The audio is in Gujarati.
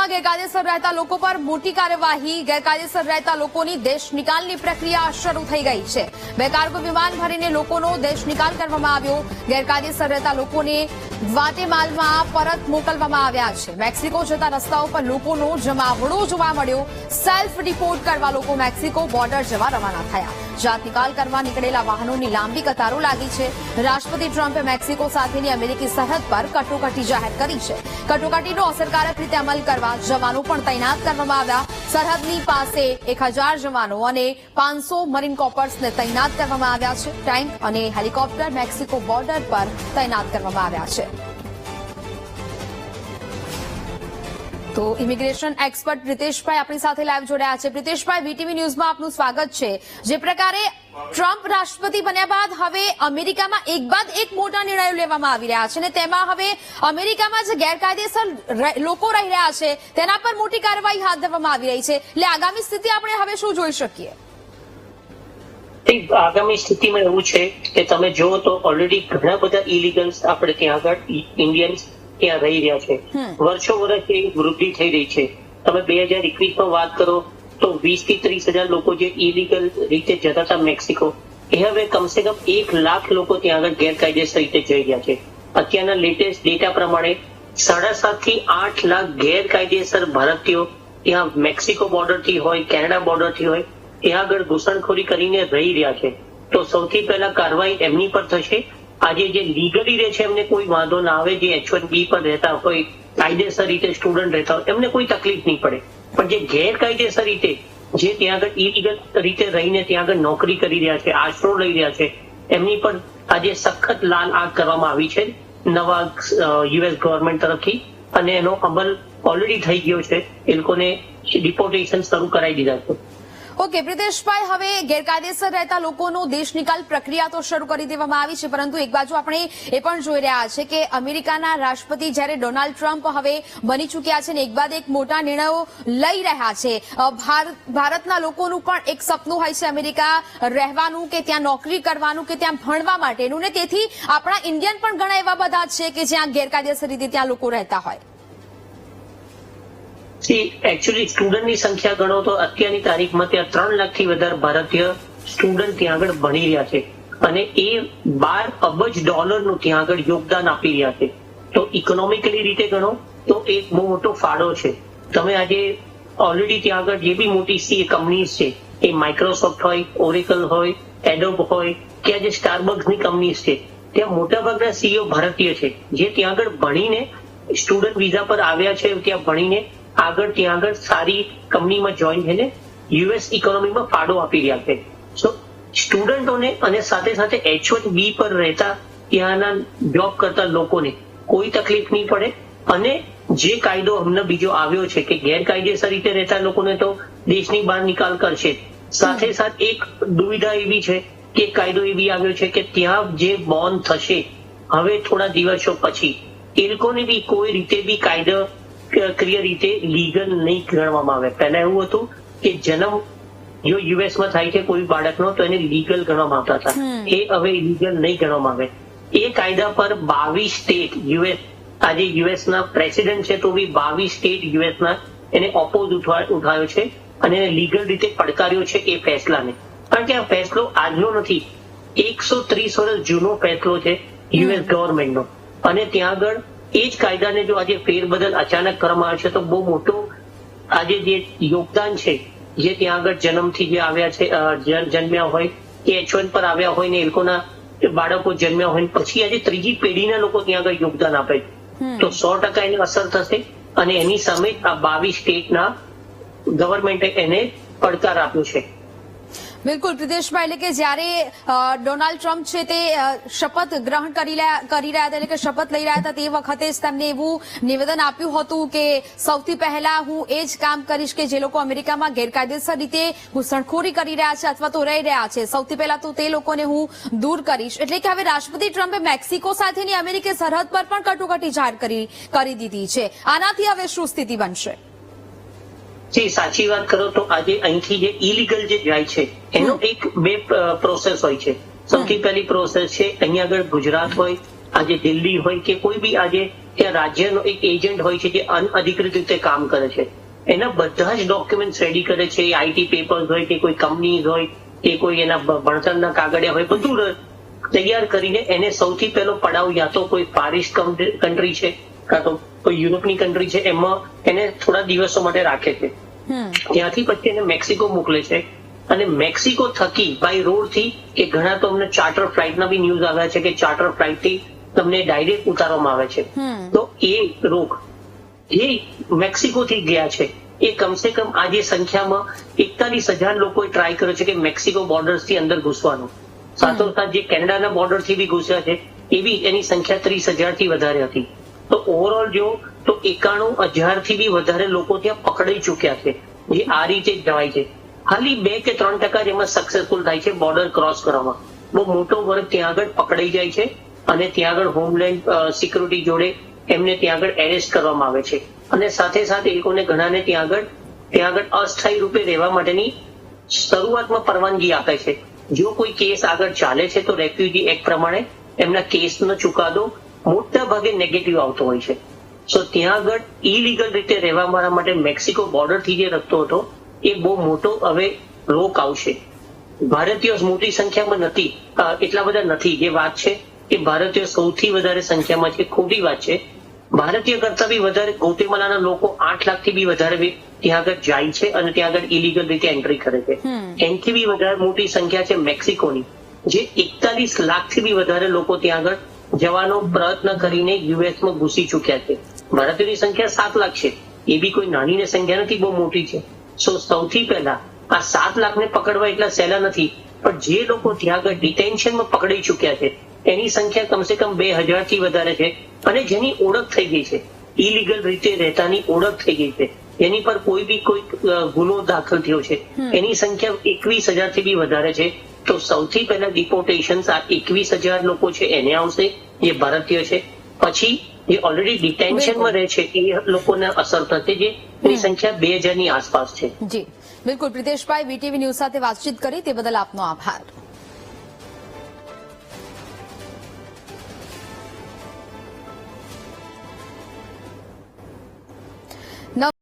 અમેરિકામાં ગેરકાયદેસર રહેતા લોકો પર મોટી કાર્યવાહી, ગેરકાયદેસર રહેતા લોકોની દેશ નિકાલની પ્રક્રિયા શરૂ થઈ ગઈ છે. બે કાર્ગો વિમાન ભરીને લોકોનો દેશ નિકાલ કરવામાં આવ્યો. ગેરકાયદેસર રહેતા લોકોને ગ્વાટેમાલમાં પરત મોકલવામાં આવ્યા છે. મેક્સિકો જતા રસ્તાઓ પર લોકોનો જમાવડો જોવા મળ્યો. સેલ્ફ રિપોર્ટ કરવા લોકો મેક્સિકો બોર્ડર જવા રવાના થયા. જાત નિકાલ કરવા નીકળેલા વાહનોની લાંબી કતારો લાગી છે. રાષ્ટ્રપતિ ટ્રમ્પે મેક્સિકો સાથેની અમેરિકી સરહદ પર કટોકટી જાહેર કરી છે. કટોકટીનો અસરકારક રીતે અમલ કરવા જવાનો પણ તૈનાત કરવામાં આવ્યા. સરહદની પાસે એક હજાર જવાનો અને પાંચસો મરીન કોપર્સને તૈનાત કરવામાં આવ્યા છે. ટેન્ક અને હેલિકોપ્ટર મેક્સિકો બોર્ડર પર તૈનાત કરવામાં આવ્યા છે. તો ઇમિગ્રેશન એક્સપર્ટ પ્રિતેશભાઈ આપણી સાથે લાઈવ જોડાયા છે. પ્રિતેશભાઈ વીટીવી ન્યૂઝમાં આપનું સ્વાગત છે. જે પ્રકારે ટ્રમ્પ રાષ્ટ્રપતિ બન્યા બાદ હવે અમેરિકામાં એક બાદ એક મોટા નિર્ણયો લેવામાં આવી રહ્યા છે અને તેમાં હવે અમેરિકામાં જે ગેરકાયદેસર લોકો રહી રહ્યા છે. તેના પર મોટી કાર્યવાહી હાથ ધરવામાં આવી રહી છે. એટલે આગામી સ્થિતિ આપણે હવે શું જોઈ શકીએ? આગામી સ્થિતિમાં એવું છે કે તમે જુઓ તો ઓલરેડી ઘણા બધા ઇલીગલ્સ આપણે ત્યાં આગળ ઇન્ડિયન્સ ત્યાં રહી રહ્યા છે. વર્ષો વર્ષ એ વૃદ્ધિ થઈ રહી છે. તમે બે હજાર એકવીસમાં વાત કરો તો વીસથી ત્રીસ હજાર લોકો જે ઇલીગલ રીતે જતા હતા મેક્સિકો એ હવે કમસે કમ એક લાખ લોકો ત્યાં આગળ ગેરકાયદેસર રીતે જઈ રહ્યા છે. અત્યારના લેટેસ્ટ ડેટા પ્રમાણે સાડા સાતથી આઠ લાખ ગેરકાયદેસર ભારતીયો ત્યાં મેક્સિકો બોર્ડરથી હોય કેનેડા બોર્ડરથી હોય ત્યાં આગળ ઘૂસણખોરી કરીને રહી રહ્યા છે. તો સૌથી પહેલા કાર્યવાહી એમની પર થશે? આજે જે લીગલી રહે છે, એમને કોઈ વાંધો ના આવે, જે એચ વન બી પર રહેતા હોય, કાયદેસર રીતે સ્ટુડન્ટ રહેતા હોય, એમને કોઈ તકલીફ નહીં પડે. પણ જે ગેરકાયદેસર રીતે, જે ત્યાં આગળ ઇલીગલ રીતે રહીને ત્યાં આગળ નોકરી કરી રહ્યા છે, આશરો લઈ રહ્યા છે, એમની પર આજે સખત લાલ આગ કરવામાં આવી છે, નવા યુએસ ગવર્મેન્ટ તરફથી. અને એનો અમલ ઓલરેડી થઈ ગયો છે. એ લોકોને ડિપોર્ટેશન શરૂ કરાવી દીધા છે. ઓકે, પ્રિતેશભાઈ, હવે ગેરકાયદેસર રહેતા લોકોનો દેશ નિકાલ પ્રક્રિયા તો શરૂ કરી દેવામાં આવી છે, પરંતુ એક બાજુ આપણે એ પણ જોઈ રહ્યા છે કે અમેરિકાના રાષ્ટ્રપતિ જ્યારે ડોનાલ્ડ ટ્રમ્પ હવે બની ચૂક્યા છે ને એક બાદ એક મોટા નિર્ણયો લઈ રહ્યા છે. ભારતના લોકોનું પણ એક સપનું હોય છે અમેરિકા રહેવાનું કે ત્યાં નોકરી કરવાનું કે ત્યાં ભણવા માટેનું ને તેથી આપણા ઇન્ડિયન પણ ઘણા એવા બધા છે કે જ્યાં ગેરકાયદેસર રીતે ત્યાં લોકો રહેતા હોય. સી એકચ્યુઅલી સ્ટુડન્ટની સંખ્યા ગણો તો અત્યારની તારીખમાં ત્યાં ત્રણ લાખથી વધારે ભારતીય સ્ટુડન્ટ ત્યાં આગળ ભણી રહ્યા છે. અને એ બાર અબજ ડોલરનું ત્યાં આગળ યોગદાન આપી રહ્યા છે. તો ઇકોનોમિકલી રીતે ગણો તો એક બહુ મોટો ફાળો છે. તમે આજે ઓલરેડી ત્યાં આગળ જે બી મોટી સી કંપનીઝ છે, એ માઇક્રોસોફ્ટ હોય ઓરેકલ હોય એડોબ હોય, કે આજે સ્ટારબક્સની કંપનીઝ છે, ત્યાં મોટાભાગના સીઈઓ ભારતીય છે. જે ત્યાં આગળ ભણીને સ્ટુડન્ટ વિઝા પર આવ્યા છે, ત્યાં ભણીને આગળ ત્યાં આગળ સારી કંપનીમાં જોઈન થઈને યુએસ ઇકોનોમીમાં ફાળો આપી રહ્યા છે. સો સ્ટુડન્ટોને અને સાથે સાથે એચ વન બી પર રહેતા ત્યાંના જોબ કરતા લોકોને કોઈ તકલીફ નહીં પડે. અને જે કાયદો હમણાં બીજો આવ્યો છે કે ગેરકાયદેસર રીતે રહેતા લોકોને તો દેશની બહાર નિકાલ કરશે. સાથે સાથે એક દુવિધા એવી છે કે કાયદો એવી આવ્યો છે કે ત્યાં જે બોન થશે હવે થોડા દિવસો પછી એ લોકોને બી કોઈ રીતે બી કાયદો ક્રિય રીતે લીગલ નહીં ગણવામાં આવે. પહેલા એવું હતું કે જન્મ જો યુએસમાં થાય છે કોઈ બાળકનો તો એને લીગલ ગણવામાં આવતા હતા. એ હવે લીગલ નહીં ગણવામાં આવે. એ કાયદા પર બાવીસ સ્ટેટ યુએસ આજે યુએસના પ્રેસિડેન્ટ છે તો બી બાવીસ સ્ટેટ યુએસના એને ઓપોઝ ઉઠાવ્યો છે અને એને લીગલ રીતે પડકાર્યો છે એ ફેસલાને. કારણ કે આ ફેસલો આજનો નથી. એકસો ત્રીસ વર્ષ જૂનો ફેસલો છે યુએસ ગવર્મેન્ટનો અને ત્યાં આગળ એ જ કાયદાને જો આજે ફેરબદલ અચાનક કરવામાં આવશે તો બહુ મોટો આજે જે યોગદાન છે જે ત્યાં આગળ જન્મથી જે આવ્યા છે જન્મ્યા હોય કે એચ વન પર આવ્યા હોય ને એ લોકોના બાળકો જન્મ્યા હોય ને પછી આજે ત્રીજી પેઢીના લોકો ત્યાં આગળ યોગદાન આપે છે. તો સો ટકા એને અસર થશે અને એની સામે આ બાવીસ સ્ટેટના ગવર્મેન્ટે એને પડકાર આપ્યો છે. બિલકુલ પ્રદેશમાં એટલે કે જ્યારે ડોનાલ્ડ ટ્રમ્પ છે તે શપથ ગ્રહણ કરી રહ્યા હતા એટલે કે શપથ લઈ રહ્યા હતા તે વખતે જ તેમને એવું નિવેદન આપ્યું હતું કે સૌથી પહેલા હું એ જ કામ કરીશ કે જે લોકો અમેરિકામાં ગેરકાયદેસર રીતે ઘૂસણખોરી કરી રહ્યા છે અથવા તો રહી રહ્યા છે. સૌથી પહેલા તો તે લોકોને હું દૂર કરીશ. એટલે કે હવે રાષ્ટ્રપતિ ટ્રમ્પે મેક્સિકો સાથેની અમેરિકી સરહદ પર પણ કટોકટી જાહેર કરી કરી દીધી છે. આનાથી હવે શું સ્થિતિ બનશે? જે સાચી વાત કરો તો આજે અહીંથી જે ઇલીગલ જે જાય છે એનો એક બે પ્રોસેસ હોય છે. સૌથી પહેલી પ્રોસેસ છે અહીંયા આગળ ગુજરાત હોય આજે દિલ્હી હોય કે કોઈ બી આજે ત્યાં રાજ્યનો એક એજન્ટ હોય છે જે અનઅધિકૃત રીતે કામ કરે છે. એના બધા જ ડોક્યુમેન્ટ રેડી કરે છે આઈટી પેપર્સ હોય કે કોઈ કંપની હોય કે કોઈ એના ભણતરના કાગળિયા હોય બધું તૈયાર કરીને એને સૌથી પહેલો પડાવ યા તો કોઈ પારિસ કન્ટ્રી છે કાં તો કોઈ યુરોપની કન્ટ્રી છે એમાં એને થોડા દિવસો માટે રાખે છે. ત્યાંથી પછી એને મેક્સિકો મોકલે છે. અને મેક્સિકો થકી બાય રોડથી કે ઘણા તો અમને ચાર્ટર ફ્લાઇટના બી ન્યૂઝ આવ્યા છે કે ચાર્ટર ફ્લાઇટથી તમને ડાયરેક્ટ ઉતારવામાં આવે છે. તો એ રોગ એ મેક્સિકો થી ગયા છે. એ કમસે કમ આજે સંખ્યામાં એકતાલીસ હજાર લોકોએ ટ્રાય કર્યો છે કે મેક્સિકો બોર્ડર્સથી અંદર ઘૂસવાનું. સાથોસાથ જે કેનેડાના બોર્ડરથી બી ઘૂસ્યા છે એવી એની સંખ્યા ત્રીસ હજારથી વધારે હતી. તો ઓવરઓલ જો, તો એકાણું હજારથી બી વધારે લોકો ત્યાં પકડાઈ ચુક્યા છે, જે આ રીતે જવાય છે. ખાલી બે કે ત્રણ ટકા જ સક્સેસફુલ થાય છે બોર્ડર ક્રોસ કરવામાં. બહુ મોટો વર્ગ ત્યાં આગળ પકડાઈ જાય છે અને ત્યાં આગળ હોમલેન્ડ સિક્યુરિટી જોડે એમને ત્યાં આગળ એરેસ્ટ કરવામાં આવે છે. અને સાથે સાથે એ લોકોને ઘણાને ત્યાં આગળ ત્યાં આગળ અસ્થાયી રૂપે રહેવા માટેની શરૂઆતમાં પરવાનગી આપે છે. જો કોઈ કેસ આગળ ચાલે છે તો રેફ્યુજી એક્ટ પ્રમાણે એમના કેસનો ચુકાદો મોટા ભાગે નેગેટિવ આવતો હોય છે. સો ત્યાં આગળ ઇલીગલ રીતે રહેવા મારા માટે મેક્સિકો બોર્ડરથી જે રસ્તો હતો એ બહુ મોટો હવે રોક આવશે. ભારતીયો મોટી સંખ્યામાં નથી એટલા બધા નથી. જે વાત છે એ ભારતીયો સૌથી વધારે સંખ્યામાં છે ખોટી વાત છે. ભારતીય કરતા બી વધારે ગોટેમાલાના લોકો આઠ લાખથી બી વધારે ત્યાં આગળ જાય છે અને ત્યાં આગળ ઇલીગલ રીતે એન્ટ્રી કરે છે. એનથી બી વધારે મોટી સંખ્યા છે મેક્સિકોની. જે એકતાલીસ લાખથી બી વધારે લોકો ત્યાં આગળ જવાનો પ્રયત્ન કરીને યુએસમાં ઘૂસી ચુક્યા છે. ભારતીયોની સંખ્યા સાત લાખ છે. એ બી કોઈ નાની સંખ્યા નથી બહુ મોટી છે. સો સૌથી પહેલા આ સાત લાખને પકડવા એટલા સહેલા નથી પણ જે લોકો ત્યાં આગળ ડિટેન્શનમાં પકડાઈ ચુક્યા છે એની સંખ્યા કમસે કમ બે હજારથી વધારે છે અને જેની ઓળખ થઈ ગઈ છે. ઇલીગલ રીતે રહેતાની ઓળખ થઈ ગઈ છે. એની પર કોઈ બી કોઈ ગુનો દાખલ થયો છે. એની સંખ્યા એકવીસ હજારથી બી વધારે છે. તો સૌથી પહેલા ડિપોર્ટેશન આ એકવીસ હજાર લોકો છે એને આવશે જે ભારતીય છે. પછી જે ઓલરેડી ડિટેન્શનમાં રહે છે એ લોકોને અસર થશે જે એની સંખ્યા બે હજારની આસપાસ છે. જી. બિલકુલ પ્રિતેશભાઈ વીટીવી ન્યૂઝ સાથે વાતચીત કરી તે બદલ આપનો આભાર.